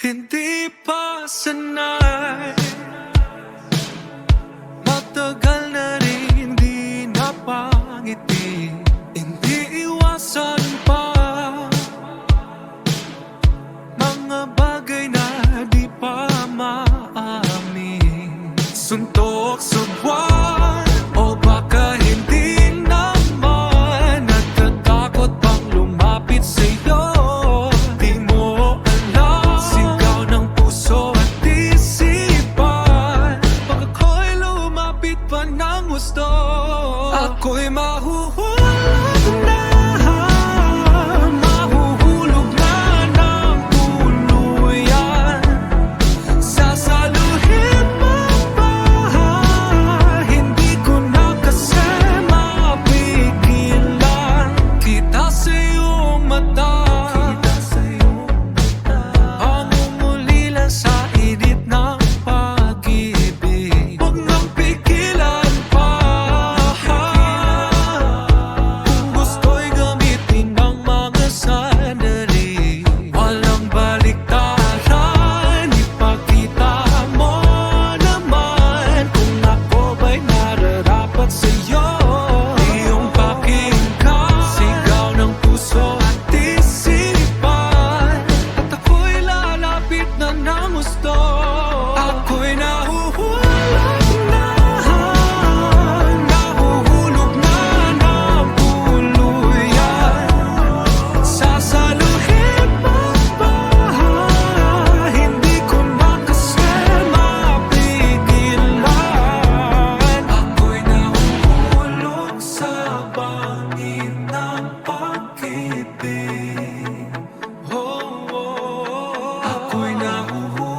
Hindi pa sanay. pa ng gusto. Ako'y na Mahuhulog na ng tuluyan Sasaluhin pa Hindi ko na kasi Kita sa gusto Ako'y nahuhulog na Nahuhulog na ng puluyan Sasaluhin pa ba? Hindi ko na kasi mapigilan Ako'y nahuhulog sa bangin ng pag-ibig Oh, oh, oh, oh.